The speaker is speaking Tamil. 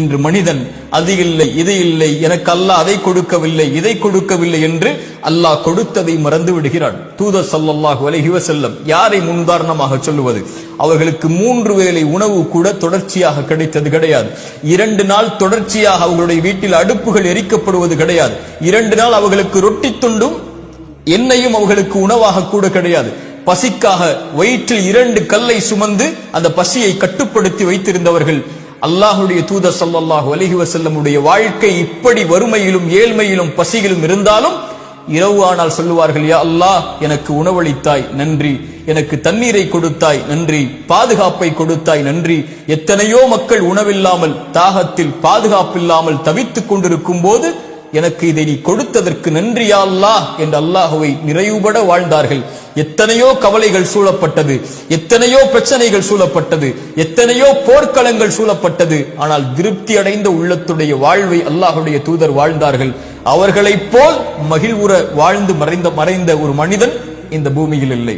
இன்று மனிதன் அது இல்லை இது இல்லை எனக்கு அல்லாஹ் அதை கொடுக்கவில்லை இதை கொடுக்கவில்லை என்று அல்லாஹ் கொடுத்ததை மறந்து விடுகிறான். தூத ஸல்லல்லாஹு அலைஹி செல்லம் யாரை முன்தாரணமாக சொல்லுவது? அவர்களுக்கு மூன்று வேளை உணவு கூட தொடர்ச்சியாக கிடைத்தது கிடையாது. இரண்டு நாள் தொடர்ச்சியாக அவர்களுடைய வீட்டில் அடுப்புகள் எரிக்கப்படுவது கிடையாது. இரண்டு நாள் அவர்களுக்கு ரொட்டி துண்டும் எண்ணெயும் அவர்களுக்கு உணவாக கூட கிடையாது. பசிக்காக வயிற்றில் இரண்டு கல்லை சுமந்து அந்த பசியை கட்டுப்படுத்தி வைத்திருந்தவர்கள் அல்லாஹுடைய தூதர் சல்லாஹு அலஹி வசல்லமுடைய வாழ்க்கை இப்படி வறுமையிலும் ஏழ்மையிலும் பசியிலும் இருந்தாலும் இரவு ஆனால் சொல்லுவார்கள் யா அல்லாஹ் எனக்கு உணவளித்தாய் நன்றி. எனக்கு தண்ணீரை கொடுத்தாய் நன்றி. பாதுகாப்பை கொடுத்தாய் நன்றி. எத்தனையோ மக்கள் உணவில்லாமல் தாகத்தில் பாதுகாப்பில்லாமல் தவித்துக் கொண்டிருக்கும் போது எனக்கு இதை நீ கொடுத்ததற்கு நன்றியா அல்லாஹ் என்று அல்லாஹுவை நிறைவுபட வாழ்ந்தார்கள். எத்தனையோ கவலைகள் சூழப்பட்டது. எத்தனையோ பிரச்சனைகள் சூழப்பட்டது. எத்தனையோ போர்க்களங்கள் சூழப்பட்டது. ஆனால் திருப்தி அடைந்த உள்ளத்துடைய வாழ்வை அல்லாஹுடைய தூதர் வாழ்ந்தார்கள். அவர்களைப் போல் மகிழ்வுற வாழ்ந்து மறைந்த மறைந்த ஒரு மனிதன் இந்த பூமியில் இல்லை.